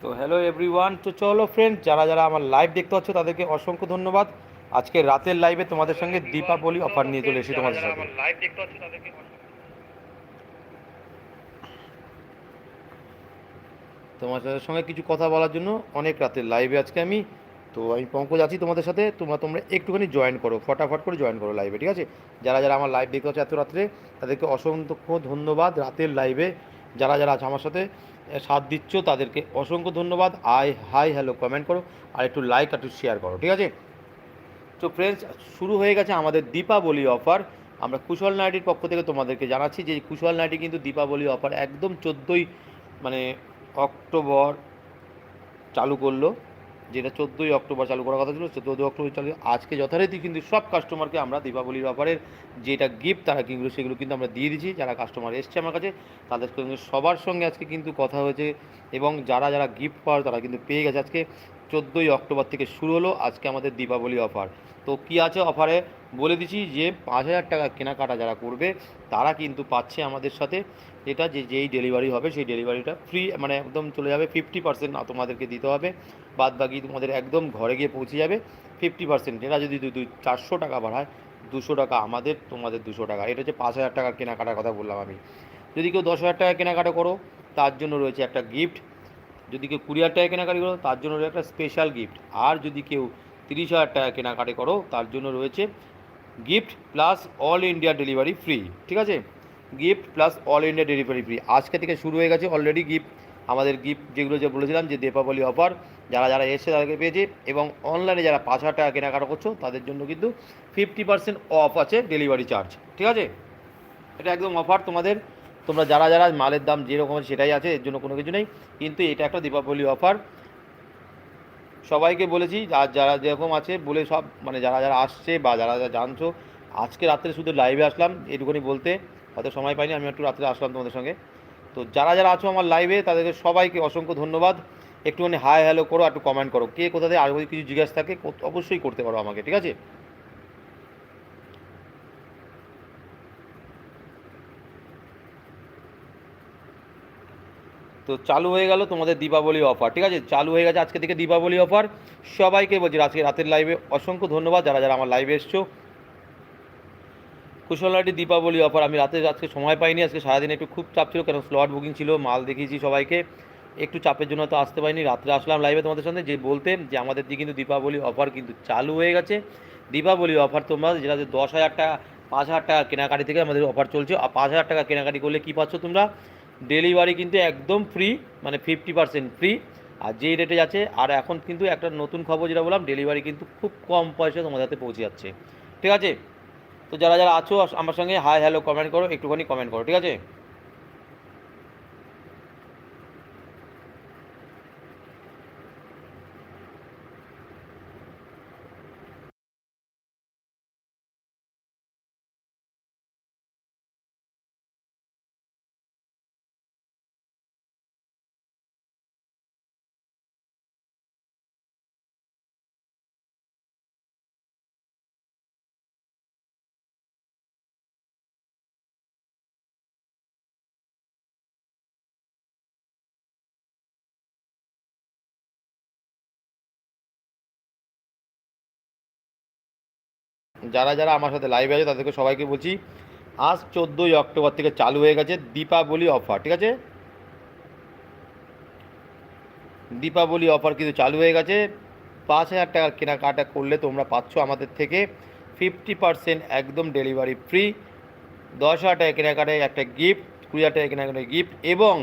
তো hello everyone তো চলো ফ্রেন্ড যারা যারা আমার লাইভ দেখতে পাচ্ছ তাদেরকে অসংখ্য ধন্যবাদ। আজকে রাতের লাইভে তোমাদের সঙ্গে দীপাবলি অফার নিয়ে চলে এসেছি তোমাদের সাথে। লাইভ দেখতে পাচ্ছ তাদেরকে তোমাদের সঙ্গে কিছু কথা বলার জন্য অনেক রাতের লাইভে আজকে আমি। তো আমি পঙ্কজ আছি তোমাদের সাথে তোমরা তোমরা একটুখানি জয়েন করো ফটাফট করে জয়েন করো লাইভে ঠিক আছে? যারা যারা আমার লাইভ দেখতে পাচ্ছ এত রাত্রে তাদেরকে অসংখ্য ধন্যবাদ রাতের লাইভে যারা যারা আছে আমার সাথে সাথ দিচ্ছ, তাদেরকে অসংখ্য ধন্যবাদ। আই হাই, হ্যালো কমেন্ট করো, আর একটু লাইক আর একটু শেয়ার করো, ঠিক আছে? তো ফ্রেন্ডস শুরু হয়ে গেছে আমাদের দীপাবলি অফার আমরা কুশল নাইটির পক্ষ থেকে তোমাদেরকে জানাচ্ছি যে, কুশল নাইটি কিন্তু দীপাবলি অফার একদম চোদ্দোই মানে অক্টোবর চালু করল। যেটা চোদ্দোই অক্টোবর চালু করার কথা ছিল চোদ্দোই অক্টোবর চালু আজকে যথারীতি কিন্তু সব কাস্টমারকে আমরা দীপাবলির অফারের যেটা গিফট তারা কিন্তু সেগুলো কিন্তু আমরা দিয়ে দিচ্ছি। যারা কাস্টমার এসছে আমার কাছে, তাদের সঙ্গে, সবার সঙ্গে আজকে কিন্তু কথা হয়েছে এবং যারা যারা গিফট পাওয়ার, তারা কিন্তু পেয়ে গেছে আজকে। চোদ্দোই অক্টোবর থেকে শুরু হলো আজকে আমাদের দীপাবলি অফার তো কি আছে অফারে বলে দিচ্ছি যে, পাঁচ হাজার টাকা কেনাকাটা যারা করবে, তারা কিন্তু পাচ্ছে আমাদের সাথে এটা যে যেই ডেলিভারি হবে, সেই ডেলিভারিটা ফ্রি মানে একদম চলে যাবে ফিফটি পার্সেন্ট তোমাদেরকে দিতে হবে। বাদ বাকি তোমাদের একদম ঘরে গিয়ে পৌঁছে যাবে ফিফটি পার্সেন্ট এটা যদি দুই চারশো টাকা বাড়ায়, দুশো টাকা আমাদের, তোমাদের দুশো টাকা। এটা হচ্ছে পাঁচ হাজার টাকার কেনাকাটার কথা বললাম আমি। যদি কেউ দশ হাজার টাকা কেনাকাটা করো, তার জন্য রয়েছে একটা গিফট যদি কেউ কুড়ি হাজার টাকা কেনাকাটি করো, তার জন্য রয়েছে একটা স্পেশাল গিফট আর যদি কেউ তিরিশ হাজার টাকা কেনাকাটি করো, তার জন্য রয়েছে gift plus all India delivery free ঠিক আছে? Gift plus all India delivery free আজকে থেকে শুরু হয়ে গেছে অলরেডি গিফট আমাদের গিফট যেগুলো যে বলেছিলাম যে দীপাবলি অফার যারা যারা এসছে তাদেরকে পেয়েছে এবং অনলাইনে যারা পাঁচ হাজার টাকা কেনাকাটা করছ, তাদের জন্য কিন্তু ফিফটি পার্সেন্ট অফ আছে ডেলিভারি চার্জ ঠিক আছে? এটা একদম অফার তোমাদের। তোমরা যারা যারা মালের দাম যেরকম আছে সেটাই আছে, এর জন্য কোনো কিছু নেই। কিন্তু এটা একটা দীপাবলি অফার সবাইকে বলেছি, আর যারা যেরকম আছে বলে সব মানে যারা যারা আসছে বা যারা যারা জানছো, আজকে রাত্রে শুধু লাইভে আসলাম, এটুকুনি বলতে। হয়তো সময় পাইনি আমি একটু রাত্রে আসলাম তোমাদের সঙ্গে। তো যারা যারা আছো আমার লাইভে তাদেরকে সবাইকে অসংখ্য ধন্যবাদ। একটুখানি হাই হ্যালো করো একটু কমেন্ট করো। কে কোথা থেকে, আর কিছু জিজ্ঞাসা থাকে অবশ্যই করতে পারো আমাকে, ঠিক আছে? তো চালু হয়ে গেল তোমাদের দীপাবলি অফার ঠিক আছে? চালু হয়ে গেছে আজকে থেকে দীপাবলি অফার সবাইকে বলছি, আজকে রাতের লাইভে অসংখ্য ধন্যবাদ, যারা যারা আমার লাইভে এসছো। কুশলাটি দীপাবলি অফার। আমি রাতে আজকে সময় পাইনি, আজকে সারাদিন একটু খুব চাপ ছিল, কেন স্লট বুকিং ছিল, মাল দেখিয়েছি সবাইকে। একটু চাপের জন্য তো আসতে পারিনি, রাত্রে আসলাম লাইভে তোমাদের সঙ্গে যে বলতে যে আমাদের দিকে কিন্তু দীপাবলি অফার কিন্তু চালু হয়ে গেছে। দীপাবলি অফার তোমরা যেটা দশ হাজার টাকা, পাঁচ হাজার টাকা কেনাকাটি থেকে আমাদের অফার চলছে, আর পাঁচ হাজার টাকা কেনাকাটি করলে কী পাচ্ছ তোমরা? ডেলিভারি কিন্তু একদম ফ্রি মানে ফিফটি পার্সেন্ট ফ্রি আর যেই রেটে যাচ্ছে, আর এখন কিন্তু একটা নতুন খবর যেটা বললাম ডেলিভারি কিন্তু খুব কম পয়সায় তোমাদের হাতে পৌঁছে যাচ্ছে। ঠিক আছে? তো যারা যারা আছো, আমার সঙ্গে হাই হ্যালো কমেন্ট করো, একটুখানি কমেন্ট করো, ঠিক আছে? যারা যারা আমার সাথে লাইভে আছে, তাদেরকে সবাইকে বলছি, আজ চোদ্দোই অক্টোবর থেকে চালু হয়ে গেছে দীপাবলি অফার ঠিক আছে? দীপাবলি অফার কিন্তু চালু হয়ে গেছে। পাঁচ হাজার টাকার কেনাকাটা করলে তোমরা পাচ্ছ আমাদের থেকে ফিফটি পার্সেন্ট একদম ডেলিভারি ফ্রি দশ হাজার টাকা কেনাকাটায় একটা গিফট কুড়ি হাজার টাকা কেনাকাটায় গিফট এবং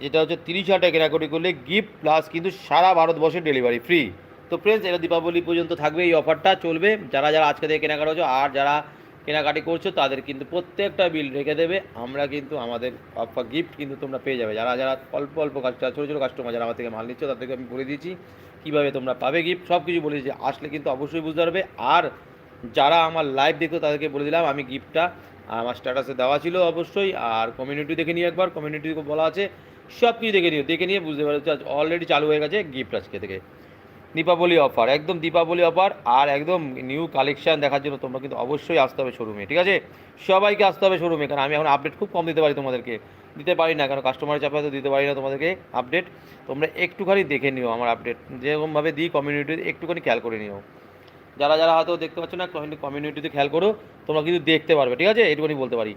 যেটা হচ্ছে তিরিশ হাজার টাকা কেনাকাটি করলে গিফট প্লাস কিন্তু সারা ভারতবর্ষে ডেলিভারি ফ্রি তো ফ্রেন্ডস এটা দীপাবলি পর্যন্ত থাকবে এই অফারটা চলবে। যারা যারা আজকে থেকে কেনাকাটা হচ্ছে আর যারা কেনাকাটি করছ, তাদের কিন্তু প্রত্যেকটা বিল রেখে দেবে। আমরা কিন্তু আমাদের অফার গিফট কিন্তু তোমরা পেয়ে যাবে। যারা যারা অল্প অল্প কাস্টমার ছোটো ছোটো কাস্টমার যারা আমার থেকে মাল নিচ্ছ, তাদেরকে আমি বলে দিয়েছি, কীভাবে তোমরা পাবে গিফট সব কিছু বলে দিয়েছি। আসলে কিন্তু অবশ্যই বুঝতে পারবে। আর যারা আমার লাইভ দেখতো তাদেরকে বলে দিলাম আমি গিফটটা আমার স্ট্যাটাসে দেওয়া ছিল অবশ্যই। আর কমিউনিটি দেখে নিয়ে একবার। কমিউনিটি বলা আছে। সব কিছু দেখে নিও। দেখে নিয়ে বুঝতে পারছ অলরেডি চালু হয়ে গেছে গিফট আজকে থেকে। দীপাবলি অফার, একদম দীপাবলি অফার আর একদম নিউ কালেকশান দেখার জন্য তোমরা কিন্তু অবশ্যই আসতে হবে শোরুমে ঠিক আছে? সবাইকে আসতে হবে শোরুমে কারণ আমি এখন আপডেট খুব কম দিতে পারি তোমাদেরকে। দিতে পারি না, কারণ কাস্টমারের চাপে তো দিতে পারি না তোমাদেরকে আপডেট তোমরা একটুখানি দেখে নিও আমার আপডেট যেরকমভাবে দিই কমিউনিটি একটুখানি খেয়াল করে নিও। যারা যারা হয়তো দেখতে পাচ্ছ না কমিউনিটিতে খেয়াল করো, তোমরা কিন্তু দেখতে পারবে, ঠিক আছে? এটুকুনি বলতে পারি।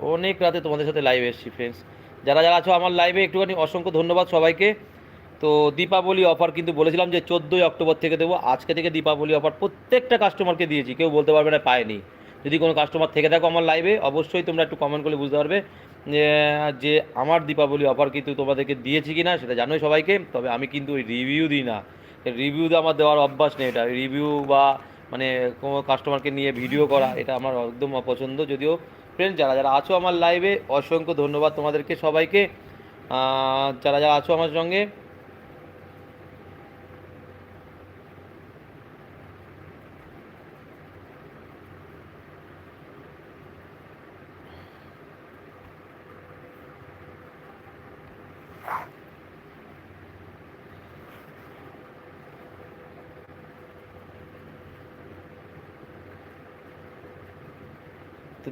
অনেক রাতে তোমাদের সাথে লাইভ এসেছি ফ্রেন্ডস যারা যারা আছো আমার লাইভে একটুখানি অসংখ্য ধন্যবাদ সবাইকে। তো দীপাবলি অফার কিন্তু বলেছিলাম যে চোদ্দোই অক্টোবর থেকে দেবো। আজকে থেকে দীপাবলি অফার প্রত্যেকটা কাস্টমারকে দিয়েছি। কেউ বলতে পারবে না, পায়নি। যদি কোনো কাস্টমার থেকে থাকো আমার লাইভে অবশ্যই তোমরা একটু কমেন্ট করলে বুঝতে পারবে যে- আমার দীপাবলি অফার কিন্তু তোমাদেরকে দিয়েছি কি না সেটা জানোই সবাইকে। তবে আমি কিন্তু ওই রিভিউ দিই না। রিভিউ আমার দেওয়ার অভ্যাস নেই এটা। রিভিউ বা মানে কোনো কাস্টমারকে নিয়ে ভিডিও করা, এটা আমার একদম অপছন্দ। যদিও ফ্রেন্ড যারা যারা আছো আমার লাইভে অসংখ্য ধন্যবাদ তোমাদেরকে সবাইকে। যারা যারা আছো আমার সঙ্গে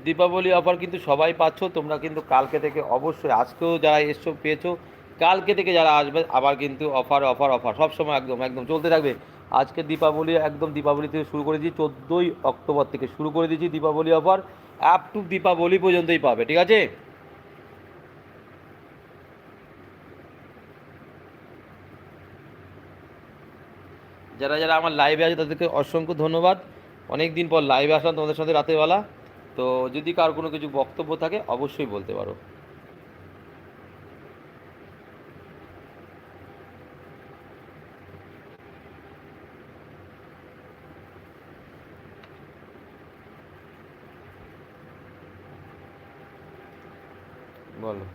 দীপাবলি অফার কিন্তু সবাই পাচ্ছ। তোমরা কিন্তু কালকে থেকে অবশ্যই আজকেও যারা এসছো, পেয়েছ, কালকে থেকে যারা আসবে, আবার কিন্তু অফার অফার অফার সব সময় একদম একদম চলতে থাকবে। আজকে দীপাবলি, একদম দীপাবলি থেকে শুরু করে দিয়েছি, চোদ্দোই অক্টোবর থেকে শুরু করে দিয়েছি Deepavali offer up to Deepavali পর্যন্তই পাবে, ঠিক আছে? যারা যারা আমার লাইভে আছে, তাদেরকে অসংখ্য ধন্যবাদ। অনেক দিন পর লাইভে আসলাম তোমাদের সাথে রাতেরবেলা তো যদি কার কোনো কিছু বক্তব্য থাকে অবশ্যই বলতে পারো বলো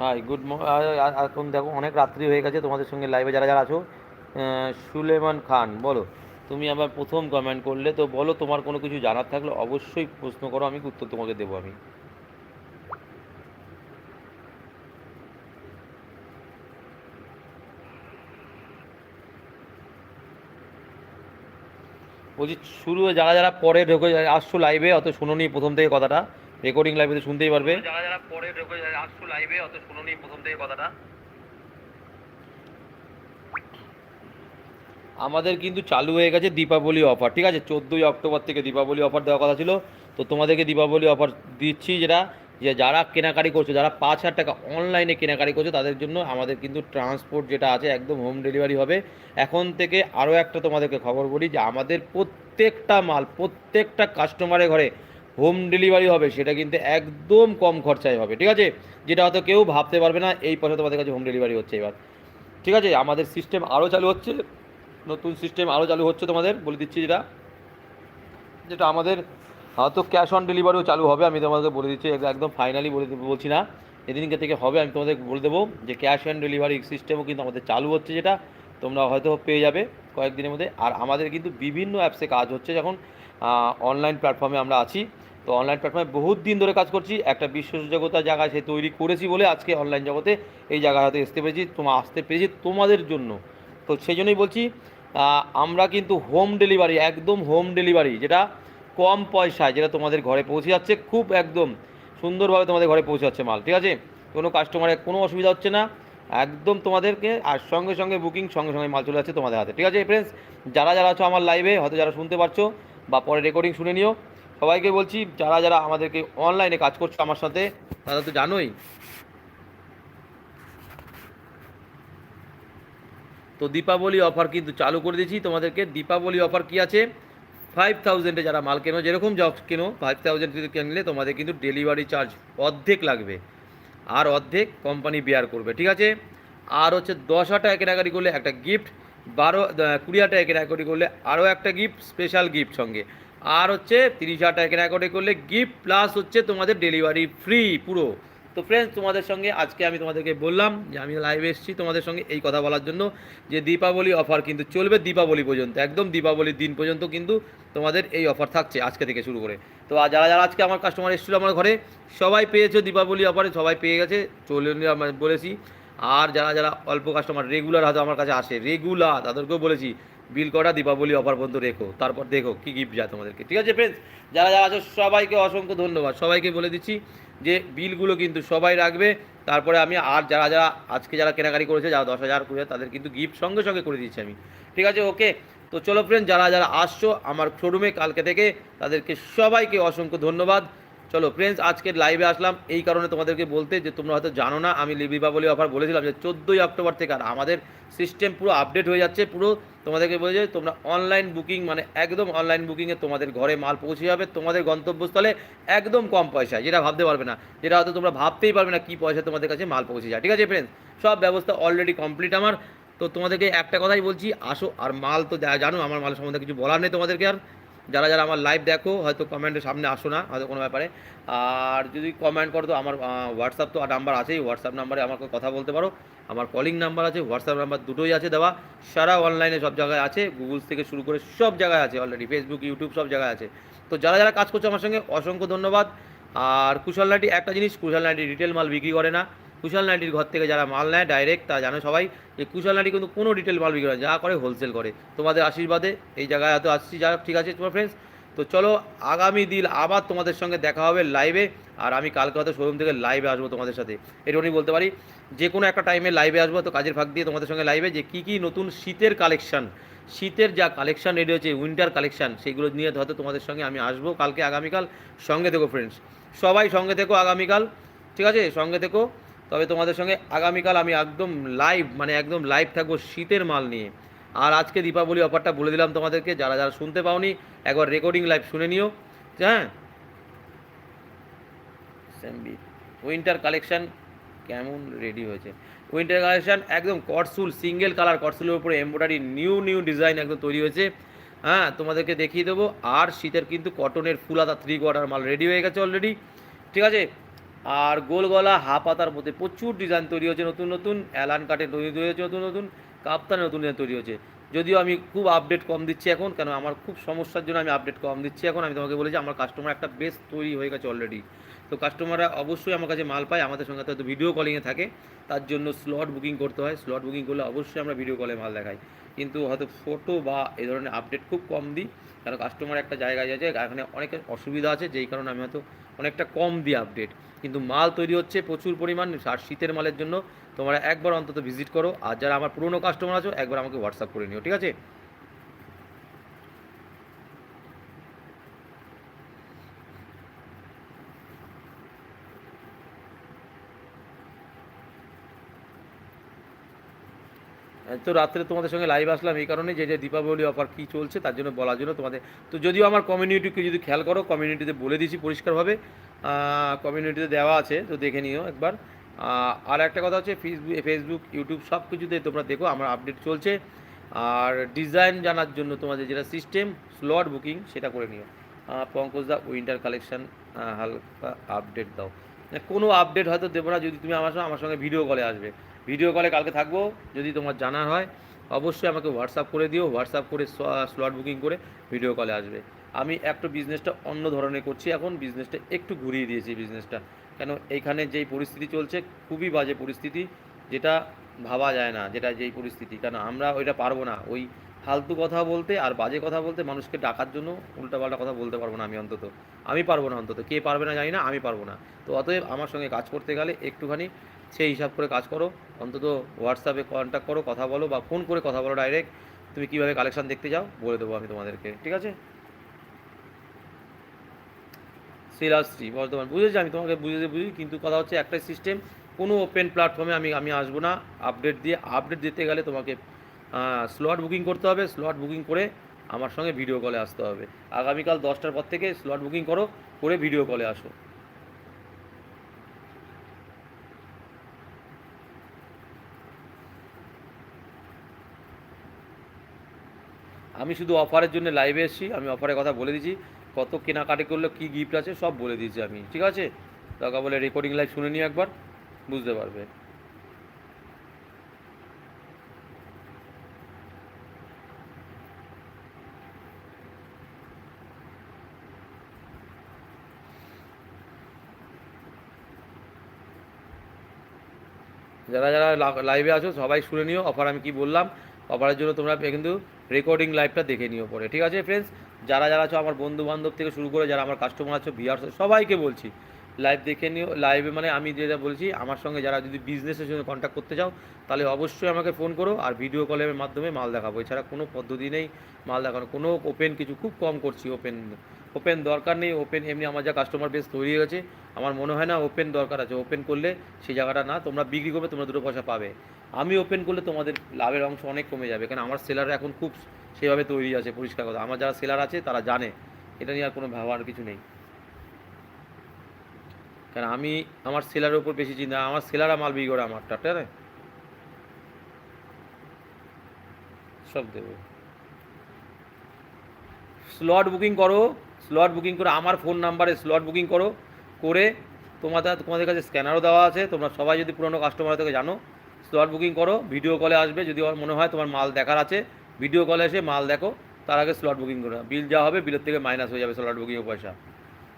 হাই গুড এখন দেখো অনেক রাত্রি হয়ে গেছে, তোমাদের সঙ্গে লাইভে যারা যারা আছো সুলেমান খান, বলো। তুমি আবার প্রথম কমেন্ট করলে, তো বলো তোমার কোনো কিছু জানার থাকলে অবশ্যই প্রশ্ন করো, আমি উত্তর তোমাকে দেবো আমি। বলছি, শুরু যারা যারা পরে ঢুকে, আসছো লাইভে অত শুনোনি প্রথম থেকে কথাটা। রেকর্ডিং লাইভে শুনতেই পারবে। যারা যারা পরে আসছো লাইভে অত শুনুনি প্রথম থেকে কথাটা। আমাদের কিন্তু চালু হয়ে গেছে দীপাবলি অফার ঠিক আছে? চোদ্দোই অক্টোবর থেকে দীপাবলি অফার দেওয়ার কথা ছিল। তো তোমাদেরকে দীপাবলি অফার দিচ্ছি যেটা যে যারা কেনাকাটি করছ যারা পাঁচ হাজার টাকা অনলাইনে কেনাকাটি করছ তাদের জন্য আমাদের কিন্তু ট্রান্সপোর্ট যেটা আছে একদম হোম ডেলিভারি হবে। এখন থেকে আরও একটা তোমাদেরকে খবর বলি যে আমাদের প্রত্যেকটা মাল প্রত্যেকটা কাস্টমারের ঘরে হোম ডেলিভারি হবে, সেটা কিন্তু একদম কম খরচায় হবে, ঠিক আছে? যেটা হয়তো কেউ ভাবতে পারবে না, এই পয়সা তোমাদের কাছে হোম ডেলিভারি হচ্ছে এবার। ঠিক আছে? আমাদের সিস্টেম আরও চালু হচ্ছে, নতুন সিস্টেম আরও চালু হচ্ছে তোমাদের, বলে দিচ্ছি যেটা। যেটা আমাদের হয়তো ক্যাশ অন ডেলিভারিও চালু হবে, আমি তোমাদের বলে দিচ্ছি, একদম ফাইনালি বলে বলছি না। এদিনকে থেকে হবে, আমি তোমাদের বলে দেবো যে ক্যাশ অন ডেলিভারি সিস্টেমও কিন্তু আমাদের চালু হচ্ছে যেটা, তোমরা হয়তো পেয়ে যাবে কয়েকদিনের মধ্যে। আর আমাদের কিন্তু বিভিন্ন অ্যাপসে কাজ হচ্ছে, যখন অনলাইন প্ল্যাটফর্মে আমরা আছি। তো অনলাইন প্ল্যাটফর্মে বহুত দিন ধরে কাজ করছি। একটা বিশ্বাসযোগ্যতা জায়গা সে তৈরি করেছি বলে আজকে অনলাইন জগতে এই জায়গায় হয়তো আসতে পেরেছি, তোমা আসতে পেরেছি তোমাদের জন্য। তো সেই জন্যই বলছি আমরা কিন্তু হোম ডেলিভারি একদম হোম ডেলিভারি যেটা কম পয়সায় যেটা তোমাদের ঘরে পৌঁছে যাচ্ছে, খুব একদম সুন্দরভাবে তোমাদের ঘরে পৌঁছে যাচ্ছে মাল, ঠিক আছে? কোনো কাস্টমারের কোনো অসুবিধা হচ্ছে না, একদম তোমাদেরকে, আর সঙ্গে সঙ্গে বুকিং সঙ্গে সঙ্গে মাল চলে যাচ্ছে তোমাদের হাতে, ঠিক আছে? ফ্রেন্ডস যারা যারা আছো আমার লাইভে হয়তো যারা শুনতে পারছ বা পরে রেকর্ডিং শুনে নিও সবাইকে বলছি, যারা যারা আমাদেরকে অনলাইনে কাজ করছ আমার সাথে, তারা তো জানোই। তো দীপাবলি অফার কিন্তু চালু করে দিয়েছি তোমাদেরকে। দীপাবলি অফার কি আছে? ফাইভ থাউজেন্ডে যারা মাল কেনো, যেরকম জব কেনো ফাইভ থাউজেন্ড যদি কিনলে তোমাদের কিন্তু ডেলিভারি চার্জ অর্ধেক লাগবে। আর অর্ধেক কোম্পানি বেয়ার করবে, ঠিক আছে? আর হচ্ছে দশ হাজার কেনাকাটি করলে একটা গিফট বারো কুড়ি হাজার কেনাকাটি করলে আরও একটা গিফট স্পেশাল গিফট সঙ্গে। আর হচ্ছে তিরিশ হাজার টাকা কেনাকাটি করলে গিফট প্লাস হচ্ছে তোমাদের ডেলিভারি ফ্রি পুরো। তো ফ্রেন্ডস তোমাদের সঙ্গে আজকে আমি তোমাদেরকে বললাম যে আমি লাইভে এসেছি তোমাদের সঙ্গে এই কথা বলার জন্য যে দীপাবলি অফার কিন্তু চলবে দীপাবলি পর্যন্ত, একদম দীপাবলির দিন পর্যন্ত কিন্তু তোমাদের এই অফার থাকছে আজকে থেকে শুরু করে। তো আর যারা যারা আজকে আমার কাস্টমার এসেছিল আমার ঘরে, সবাই পেয়েছে দীপাবলি অফারে সবাই পেয়ে গেছে, চলে বলেছি। আর যারা যারা অল্প কাস্টমার রেগুলার হয়তো আমার কাছে আসে রেগুলার তাদেরকেও বলেছি বিল করা দীপাবলি অফার পর্যন্ত রেখো তারপর দেখো কী গিফট যায় তোমাদেরকে। ঠিক আছে ফ্রেন্ডস যারা যারা আছে সবাইকে অসংখ্য ধন্যবাদ। সবাইকে বলে দিচ্ছি যে বিলগুলো কিন্তু সবাই রাখবে। তারপরে আমি আর যারা যারা আজকে যারা কেনাকাটি করেছে যারা দশ হাজার হাজার, তাদের কিন্তু গিফট সঙ্গে সঙ্গে করে দিচ্ছি আমি। ঠিক আছে ওকে তো চলো ফ্রেন্ড যারা যারা আসছো আমার শোরুমে কালকে থেকে তাদেরকে সবাইকে অসংখ্য ধন্যবাদ। চলো ফ্রেন্ডস আজকের লাইভে আসলাম। এই কারণে তোমাদেরকে বলতে যে তোমরা হয়তো জানো না, আমি দীপাবলি অফার বলেছিলাম যে চোদ্দোই অক্টোবর থেকে আর আমাদের সিস্টেম পুরো আপডেট হয়ে যাচ্ছে, পুরো তোমাদেরকে বলে যে তোমরা অনলাইন বুকিং মানে একদম অনলাইন বুকিংয়ে তোমাদের ঘরে মাল পৌঁছে যাবে, তোমাদের গন্তব্যস্থলে একদম কম পয়সায়, যেটা ভাবতে পারবে না। যেটা হয়তো তোমরা ভাবতেই পারবে না কী পয়সা তোমাদের কাছে মাল পৌঁছে যায়। ঠিক আছে ফ্রেন্ডস সব ব্যবস্থা অলরেডি কমপ্লিট আমার। তো তোমাদেরকে একটা কথাই বলছি, আসো আর মাল তো জানো, আমার মাল সম্বন্ধে কিছু বলার নেই তোমাদেরকে আর। যারা যারা আমার লাইভ দেখো, হয়তো কমেন্টের সামনে আসো না, হয়তো কোনো ব্যাপারে। আর যদি কমেন্ট করো তো আমার হোয়াটসঅ্যাপ তো নাম্বার আছেই হোয়াটসঅ্যাপ নাম্বারে আমাকে কথা বলতে পারো। আমার কলিং নাম্বার আছে হোয়াটসঅ্যাপ নাম্বার দুটোই আছে দেওয়া। সারা অনলাইনে সব জায়গায় আছে গুগল থেকে শুরু করে সব জায়গায় আছে অলরেডি ফেসবুক ইউটিউব সব জায়গায় আছে। তো যারা যারা কাজ করছে আমার সঙ্গে, অসংখ্য ধন্যবাদ। আর কুশল নাইটি একটা জিনিস, কুশল নাইটি রিটেল মাল বিক্রি করে না। কুশল নাইটির ঘর থেকে যারা মাল নেয় ডাইরেক্ট তা জানো সবাই যে কুশল নাইটি কিন্তু কোনো রিটেল মাল বিক্রি করে যা করে হোলসেল করে। তোমাদের আশীর্বাদে এই জায়গায় হয়তো আসছি যা ঠিক আছে তোমার ফ্রেন্ডস তো চলো, আগামী দিন আবার তোমাদের সঙ্গে দেখা হবে লাইভে আর আমি কালকে হয়তো শোরুম থেকে লাইভে আসব তোমাদের সাথে। এটুকুনি বলতে পারি, যে কোনো একটা টাইমে লাইভে আসব, তো কাজের ফাঁক দিয়ে তোমাদের সঙ্গে লাইভে যে কী কী নতুন শীতের কালেকশন শীতের যা কালেকশন রেডি হয়েছে উইন্টার কালেকশন সেগুলো নিয়ে হয়তো তোমাদের সঙ্গে আমি আসব কালকে, আগামীকাল। সঙ্গে থেকো ফ্রেন্ডস সবাই সঙ্গে থেকো আগামীকাল, ঠিক আছে? সঙ্গে থেকো। তবে তোমাদের সঙ্গে আগামীকাল আমি একদম লাইভ মানে একদম লাইভ থাকব শীতের মাল নিয়ে। আর আজকে দীপাবলি অফারটা বলে দিলাম তোমাদেরকে, যারা যারা শুনতে পাওনি, একবার রেকর্ডিং লাইভ শুনে নিও। হ্যাঁ? উইন্টার কালেকশান কেমন রেডি হয়েছে? উইন্টার কালেকশান একদম কটসুল সিঙ্গেল কালার কটসুলের উপরে এমব্রয়ডারি নিউ নিউ ডিজাইন একদম তৈরি হয়েছে। হ্যাঁ তোমাদেরকে দেখিয়ে দেবো। আর শীতের কিন্তু কটনের ফুলাতা থ্রি কোয়ার্টার মাল রেডি হয়ে গেছে অলরেডি ঠিক আছে? আর গোল গলা হাফ হাতার মধ্যে প্রচুর ডিজাইন তৈরি হয়েছে, নতুন নতুন অ্যালান কাটে তৈরি হয়েছে, নতুন নতুন কাপ্তানে নতুন ডিজাইন তৈরি হয়েছে। যদিও আমি খুব আপডেট কম দিচ্ছি এখন, কেন আমার খুব সমস্যার জন্য আমি আপডেট কম দিচ্ছি এখন। আমি তোমাকে বলেছি, আমার কাস্টমার একটা বেস তৈরি হয়ে গেছে অলরেডি তো কাস্টমাররা অবশ্যই আমার কাছে মাল পায়, আমাদের সঙ্গে হয়তো ভিডিও কলিংয়ে থাকে। তার জন্য স্লট বুকিং করতে হয়। স্লট বুকিং করলে অবশ্যই আমরা ভিডিও কলে মাল দেখাই। কিন্তু হয়তো ফটো বা এই ধরনের আপডেট খুব কম দিই, কারণ কাস্টমার একটা জায়গায় আছে, এখানে অনেক অসুবিধা আছে, যেই কারণে আমি হয়তো অনেকটা কম দিয়ে আপডেট কিন্তু মাল তৈরি হচ্ছে প্রচুর পরিমাণ, আর শীতের মালের জন্য তোমরা একবার অন্তত ভিজিট করো। আর যারা আমার পুরনো কাস্টমার আছো, একবার আমাকে হোয়াটসঅ্যাপ করে নিও, ঠিক আছে? তো রাত্রে তোমাদের সঙ্গে লাইভ আসলাম, এই কারণে যে যে দীপাবলি অফার কী চলছে তার জন্য বলার জন্য তোমাদের তো যদিও আমার কমিউনিটিকে যদি খেয়াল করো কমিউনিটিতে বলে দিয়েছি পরিষ্কারভাবে কমিউনিটিতে দেওয়া আছে, তো দেখে নিও একবার। আর একটা কথা হচ্ছে ফেসবুক ফেসবুক ইউটিউব সব কিছুতে তোমরা দেখো, আমার আপডেট চলছে। আর ডিজাইন জানার জন্য তোমাদের যেটা সিস্টেম স্লট বুকিং সেটা করে নিও। পঙ্কজ দা উইন্টার কালেকশান হালকা আপডেট দাও। কোনো আপডেট হয়তো দেবো না, যদি তুমি আমার সঙ্গে আমার সঙ্গে ভিডিও কলে আসবে। ভিডিও কলে কালকে থাকব, যদি তোমার জানার হয়, অবশ্যই আমাকে হোয়াটসঅ্যাপ করে দিও হোয়াটসঅ্যাপ করে স্লট বুকিং করে ভিডিও কলে আসবে। আমি একটু বিজনেসটা অন্য ধরনের করছি, এখন বিজনেসটা একটু ঘুরিয়ে দিয়েছি বিজনেসটা কেন এইখানে যেই পরিস্থিতি চলছে, খুবই বাজে পরিস্থিতি, যেটা ভাবা যায় না, যেটা যেই পরিস্থিতি। কেন, আমরা ওইটা পারব না। ওই ফালতু কথা বলতে আর বাজে কথা বলতে মানুষকে ডাকার জন্য উল্টাপাল্টা কথা বলতে পারব না আমি অন্তত। আমি পারব না অন্তত। কে পারবে না জানি না, আমি পারব না। তো অতএব আমার সঙ্গে কাজ করতে গেলে একটুখানি সেই হিসাব করে কাজ করো। অন্তত হোয়াটসঅ্যাপে কন্ট্যাক্ট করো, কথা বলো বা ফোন করে কথা বলো ডাইরেক্ট তুমি কীভাবে কালেকশান দেখতে যাও বলে দেবো আমি তোমাদেরকে, ঠিক আছে? শিলাশ্রী বর্ধমান। বুঝেছি, আমি তোমাকে বুঝেছি বুঝি কিন্তু কথা হচ্ছে একটাই সিস্টেম কোনো ওপেন প্ল্যাটফর্মে আমি আমি আসব না। আপডেট দিয়ে আপডেট দিতে গেলে তোমাকে স্লট বুকিং করতে হবে। স্লট বুকিং করে আমার সঙ্গে ভিডিও কলে আসতে হবে। আগামীকাল দশটার পর থেকে স্লট বুকিং করো, করে ভিডিও কলে আসো। আমি শুধু অফারের জন্য লাইভে এসেছি, আমি অফারের কথা বলে দিয়েছি। কত কেনাকাটি করলে, কী গিফট আছে, সব বলে দিয়েছি আমি, ঠিক আছে? টাকা বলে রেকর্ডিং লাইভ শুনে নিও একবার, বুঝতে পারবে। যারা যারা লাইভে আছো, সবাই শুনে নিও, অফার আমি কি বললাম। অফারের জন্য তোমরা কিন্তু রেকর্ডিং লাইভটা দেখে নিও পরে। ঠিক আছে ফ্রেন্ডস যারা যারা আছো, আমার বন্ধু বান্ধব থেকে শুরু করে যারা আমার কাস্টমার আছো বিয়ার সবাইকে বলছি লাইভ দেখে নিও। লাইভে মানে আমি যেটা বলছি, আমার সঙ্গে যারা যদি বিজনেসের জন্য কন্ট্যাক্ট করতে চাও, তাহলে অবশ্যই আমাকে ফোন করো আর ভিডিও কলের মাধ্যমে মাল দেখাবো। এছাড়া কোনো পদ্ধতি নেই মাল দেখানো। কোনো ওপেন কিছু খুব কম করছি ওপেন ওপেন দরকার নেই ওপেন এমনি আমার যা কাস্টমার বেস তৈরি হয়ে গেছে, আমার মনে হয় না ওপেন দরকার আছে। ওপেন করলে সেই জায়গাটা না, তোমরা বিক্রি করবে, তোমরা দুটো পয়সা পাবে। আমি ওপেন করলে তোমাদের লাভের অংশ অনেক কমে যাবে কারণ আমার সেলার এখন খুব সেভাবে তৈরি আছে, পরিষ্কার কথা। আমার যারা সেলার আছে, তারা জানে। এটা নিয়ে আর কোনো ভাবার কিছু নেই। কারণ আমি আমার সেলারের উপর বেশি চিন্তা, আমার সেলাররা মাল বিক্রি করে আমারটা, ঠিক আছে? সব দেবে। স্লট বুকিং করো। স্লট বুকিং করে, আমার ফোন নাম্বারে স্লট বুকিং করো, করে তোমাদের তোমাদের কাছে স্ক্যানারও দেওয়া আছে, তোমরা সবাই যদি পুরনো কাস্টমার থেকে জানো স্লট বুকিং করো ভিডিও কলে আসবে, যদি আমার মনে হয় তোমার মাল দেখার আছে ভিডিও কলে এসে মাল দেখো, তার আগে স্লট বুকিং করো বিল যা হবে বিলের থেকে মাইনাস হয়ে যাবে স্লট বুকিংয়ের পয়সা।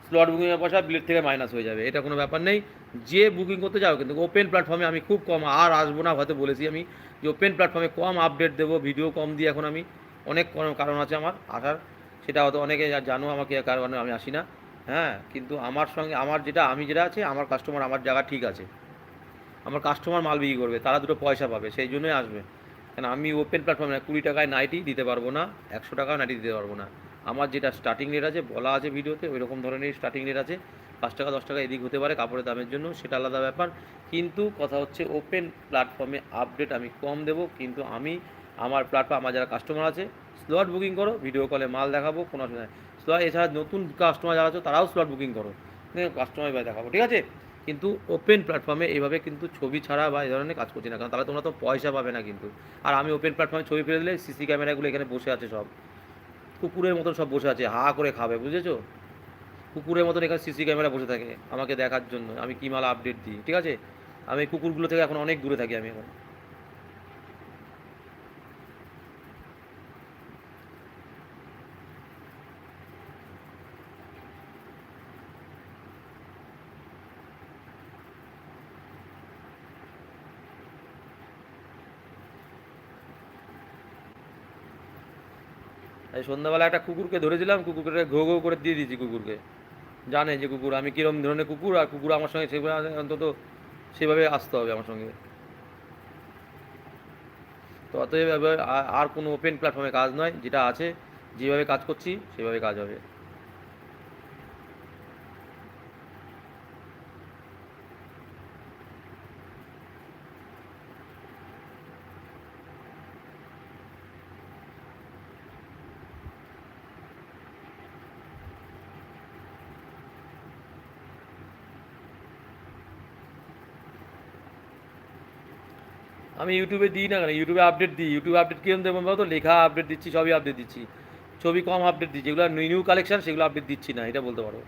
স্লট বুকিংয়ের পয়সা বিলের থেকে মাইনাস হয়ে যাবে, এটা কোনো ব্যাপার নেই। যে বুকিং করতে যাও, কিন্তু ওপেন প্ল্যাটফর্মে আমি খুব কম, আর আসব না, হয়তো বলেছি আমি, যে ওপেন প্ল্যাটফর্মে কম আপডেট দেবো ভিডিও কম দিয়ে এখন আমি, অনেক কারণ আছে আমার, আসার। সেটা হয়তো অনেকে জানো আমাকে কারণে আমি আসি না। হ্যাঁ কিন্তু আমার সঙ্গে, আমার যেটা, আমি যেটা আছে, আমার কাস্টমার আমার জায়গা ঠিক আছে। আমার কাস্টমার মাল বিক্রি করবে, তারা দুটো পয়সা পাবে, সেই জন্যই আসবে। কেন, আমি ওপেন প্ল্যাটফর্মে কুড়ি টাকায় নাইটি দিতে পারব না, একশো টাকায় নাইটি দিতে পারব না। আমার যেটা স্টার্টিং রেট আছে, বলা আছে ভিডিওতে ওই রকম ধরনের স্টার্টিং রেট আছে। পাঁচ টাকা, দশ টাকা এদিক হতে পারে, কাপড়ের দামের জন্য, সেটা আলাদা ব্যাপার। কিন্তু কথা হচ্ছে ওপেন প্ল্যাটফর্মে আপডেট আমি কম দেবো, কিন্তু আমি আমার প্ল্যাটফর্ম আমার যারা কাস্টমার আছে স্লট বুকিং করো ভিডিও কলে মাল দেখাবো, কোনো অসুবিধা নেই। স্লট এছাড়া নতুন কাস্টমার যারা আছে, তারাও স্লট বুকিং করো। কাস্টমার দেখাবো, ঠিক আছে? কিন্তু ওপেন প্ল্যাটফর্মে এইভাবে কিন্তু ছবি ছাড়া বা এই ধরনের কাজ করছি না। কারণ তাহলে তোমরা তো পয়সা পাবে না কিন্তু। আর আমি ওপেন প্ল্যাটফর্মে ছবি ফেলে দিলে সিসি ক্যামেরাগুলো এখানে বসে আছে সব। কুকুরের মতন সব বসে আছে হা করে খাবে, বুঝেছ? কুকুরের মতন এখানে সিসি ক্যামেরা বসে থাকে আমাকে দেখার জন্য। আমি কী মাল আপডেট দিই, ঠিক আছে? আমি কুকুরগুলো থেকে এখন অনেক দূরে থাকি আমি এখন। এই সন্ধ্যাবেলা একটা কুকুরকে ধরেছিলাম, কুকুরকে ঘো ঘো করে দিয়ে দিয়েছি কুকুরকে। জানে যে কুকুর, আমি কীরকম ধরনের কুকুর, আর কুকুর আমার সঙ্গে সেভাবে অন্তত সেভাবে আসতে হবে আমার সঙ্গে। তো অতএব আর কোনো ওপেন প্ল্যাটফর্মে কাজ নয়, যেটা আছে, যেভাবে কাজ করছি, সেভাবে কাজ হবে। আমি ইউটিউবে দিই না কেন? ইউটিউবে আপডেট দিই। ইউটিউবে আপডেট কিরম দেবো বলতো? লেখা আপডেট দিচ্ছি, সবই আপডেট দিচ্ছি। ছবি কম আপডেট দিচ্ছি। যেগুলো নিউ কালেকশন সেগুলো আপডেট দিচ্ছি না, এটা বলতে পারো।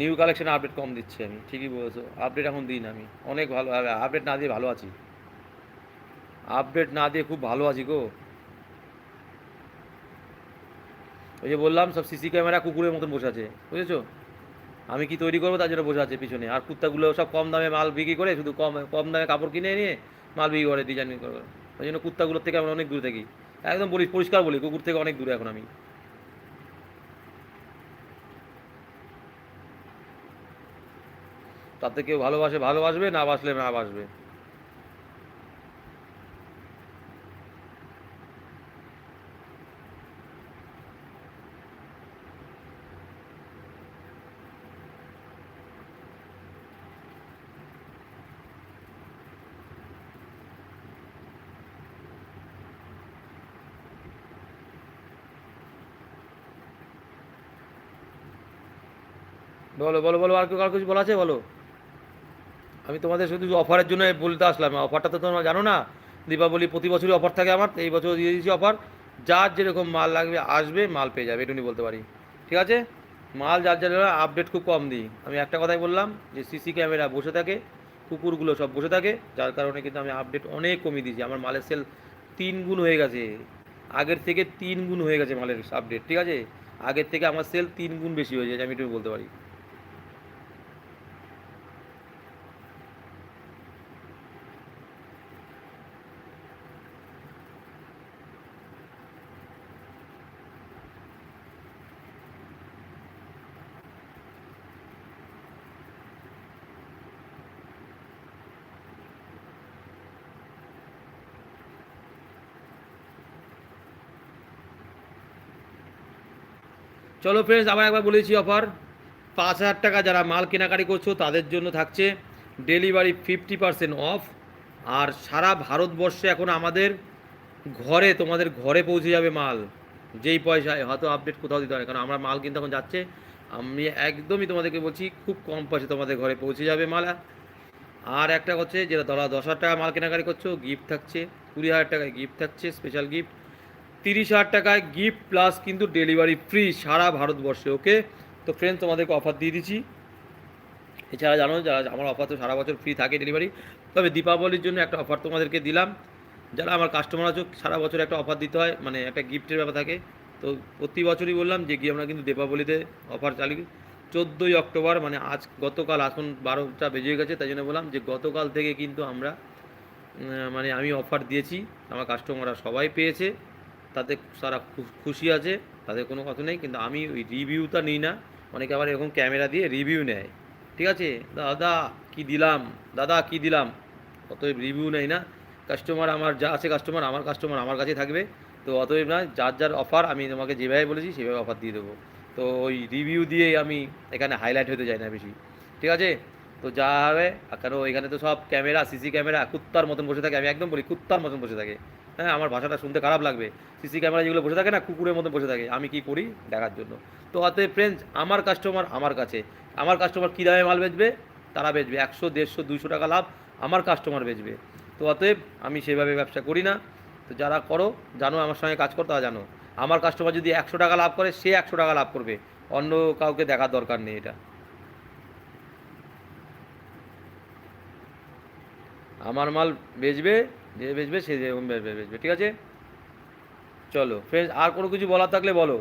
নিউ কালেকশন আপডেট কম দিচ্ছি আমি, ঠিকই বলেছ। আপডেট এখন দিই না আমি। অনেক ভালো আপডেট না দিয়ে ভালো আছি। আপডেট না দিয়ে খুব ভালো আছি গো। ওই যে বললাম, সব সিসি ক্যামেরা কুকুরের মতন বসে আছে, বুঝেছ? আমি কি তৈরি করব তার জন্য বসে আছে পিছনে। আর কুত্তাগুলো সব কম দামে মাল বিক্রি করে শুধু কম কম দামে কাপড় কিনে নিয়ে মাল বিক্রি করে ডিজাইন করে ওই জন্য কুত্তাগুলোর থেকে আমরা অনেক দূরে থাকি। একদম বলি, পরিষ্কার বলি, কুকুর থেকে অনেক দূরে এখন আমি। তাতে কেউ ভালোবাসে, ভালোবাসবে, না বাসলে না বাসবে। বলো বলো বলো, আর কেউ কার কিছু বলা আছে? বলো। আমি তোমাদের শুধু অফারের জন্য বলতে আসলাম। অফারটা তো তোমরা জানো না। দীপাবলি প্রতি বছরই অফার থাকে আমার এই বছর দিয়ে দিয়েছি অফার। যার যেরকম মাল লাগবে, আসবে, মাল পেয়ে যাবে, এটুকুনি বলতে পারি। ঠিক আছে? মাল যার যার আপডেট খুব কম দিই। আমি একটা কথাই বললাম যে সিসি ক্যামেরা বসে থাকে, কুকুরগুলো সব বসে থাকে। যার কারণে কিন্তু আমি আপডেট অনেক কমিয়ে দিয়েছি। আমার মালের সেল তিন গুণ হয়ে গেছে। আগের থেকে তিন গুণ হয়ে গেছে মালের আপডেট ঠিক আছে? আগের থেকে আমার সেল তিন গুণ বেশি হয়ে যায় আমি এটুকু বলতে পারি। চলো ফ্রেন্ডস আবার একবার বলেছি অফার পাঁচ হাজার টাকা যারা মাল কেনাকাটি করছ, তাদের জন্য থাকছে ডেলিভারি ফিফটি পার্সেন্ট অফ আর সারা ভারতবর্ষে এখন আমাদের ঘরে, তোমাদের ঘরে পৌঁছে যাবে মাল। যেই পয়সায় হয়তো আপডেট কোথাও দিতে হয় কারণ আমরা মাল কিন্তু এখন যাচ্ছে। আমি একদমই তোমাদেরকে বলছি, খুব কম পয়সা তোমাদের ঘরে পৌঁছে যাবে মাল। আর একটা হচ্ছে, যেটা ধরা দশ হাজার টাকা মাল কেনাকাটি করছ গিফট থাকছে, কুড়ি হাজার টাকায় গিফট থাকছে স্পেশাল গিফট তিরিশ হাজার টাকায় গিফট প্লাস কিন্তু ডেলিভারি ফ্রি সারা ভারতবর্ষে ওকে তো ফ্রেন্ড তোমাদেরকে অফার দিয়ে দিচ্ছি। এছাড়া জানো, যারা আমার অফার তো সারা বছর ফ্রি থাকে ডেলিভারি তবে দীপাবলির জন্য একটা অফার তোমাদেরকে দিলাম। যারা আমার কাস্টমার আছো, সারা বছর একটা অফার দিতে হয় মানে একটা গিফটের ব্যাপার থাকে। তো প্রতি বছরই বললাম যে কি আমরা কিন্তু দীপাবলিতে অফার চালু চোদ্দোই অক্টোবর মানে আজ গতকাল এখন বারোটা বেজে গেছে, তাই জন্য বললাম যে গতকাল থেকে কিন্তু আমরা মানে আমি অফার দিয়েছি। আমার কাস্টমাররা সবাই পেয়েছে। তাতে খু- খুশি আছে, তাদের কোনো কথা নেই, কিন্তু আমি ওই রিভিউটা নিই না। অনেকে আবার এরকম ক্যামেরা দিয়ে রিভিউ নেয়। ঠিক আছে? দাদা, কি দিলাম? দাদা, কি দিলাম? অতএব রিভিউ নেই না। কাস্টমার আমার যা আছে কাস্টমার, আমার কাস্টমার আমার কাছে থাকবে। তো অতএব না, যার যার অফার, আমি তোমাকে যেভাবে বলেছি, সেভাবে অফার দিয়ে দেবো। তো ওই রিভিউ দিয়ে আমি এখানে হাইলাইট হতে যাই না বেশি। ঠিক আছে? তো যা হবে কারণ এখানে তো সব ক্যামেরা, সিসি ক্যামেরা, কুত্তার মতন বসে থাকে। আমি একদম বলি, কুত্তার মতন বসে থাকে। হ্যাঁ আমার ভাষাটা শুনতে খারাপ লাগবে। সিসি ক্যামেরা যেগুলো বসে থাকে না, কুকুরের মতন বসে থাকে। আমি কি করি? দেখার জন্য। তো অতএব ফ্রেন্ডস আমার কাস্টমার আমার কাছে। আমার কাস্টমার কী দামে মাল বেচবে? তারা বেচবে। একশো, দেড়শো, দুইশো টাকা লাভ আমার কাস্টমার বেচবে। তো অতএব আমি সেভাবে ব্যবসা করি না। তো যারা করো, জানো আমার সঙ্গে কাজ করো, তারা জানো। আমার কাস্টমার যদি একশো টাকা লাভ করে, সে একশো টাকা লাভ করবে। অন্য কাউকে দেখার দরকার নেই এটা। আমার মাল বেচবে, যে বেচবে সে যেরকম বেচবে ঠিক আছে? চলো ফ্রেন্ডস আর কোনো কিছু বলার থাকলে বলো।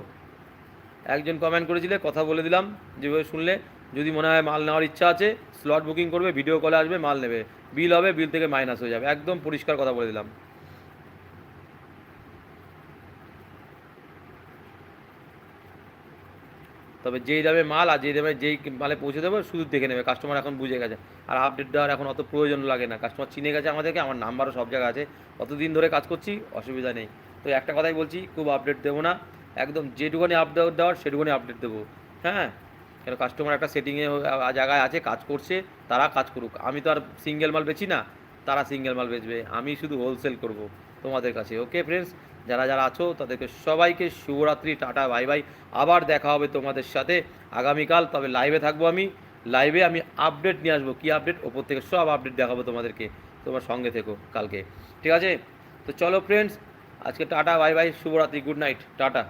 একজন কমেন্ট করেছিলে, কথা বলে দিলাম, যেভাবে শুনলে। যদি মনে হয় মাল নেওয়ার ইচ্ছা আছে স্লট বুকিং করবে ভিডিও কলে আসবে, মাল নেবে। বিল হবে বিল থেকে মাইনাস হয়ে যাবে। একদম পরিষ্কার কথা বলে দিলাম। তবে যেই দামে মাল আর যেই দামে যেই মালে পৌঁছে দেবো, শুধু দেখে নেবে। কাস্টমার এখন বুঝে গেছে। আর আপডেট দেওয়ার এখন অত প্রয়োজন লাগে না। কাস্টমার চিনে গেছে আমাদেরকে, আমার নাম্বারও সব জায়গায় আছে। অতদিন ধরে কাজ করছি, অসুবিধা নেই। তো একটা কথাই বলছি, খুব আপডেট দেবো না। একদম যেটুকুনি আপডেট দেওয়ার সেটুকুনি আপডেট দেবো। হ্যাঁ? কেন কাস্টমার একটা সেটিংয়ে জায়গায় আছে, কাজ করছে, তারা কাজ করুক। আমি তো আর সিঙ্গেল মাল বেচি না, তারা সিঙ্গেল মাল বেচবে। আমি শুধু হোলসেল করব। তোমাদের কাছে। ওকে ফ্রেন্ডস যারা যারা আছো, তাদেরকে সবাইকে শুভরাত্রি, টাটা, বাই বাই। আবার দেখা হবে তোমাদের সাথে আগামীকাল। তবে লাইভে থাকব আমি। লাইভে আমি আপডেট নিয়ে আসব। কী আপডেট ওপর থেকে সব আপডেট দেখাবো তোমাদেরকে। তোমার সঙ্গে থেকো কালকে। ঠিক আছে? তো চলো ফ্রেন্ডস আজকে টাটা, বাই বাই, শুভরাত্রি গুড নাইট টাটা।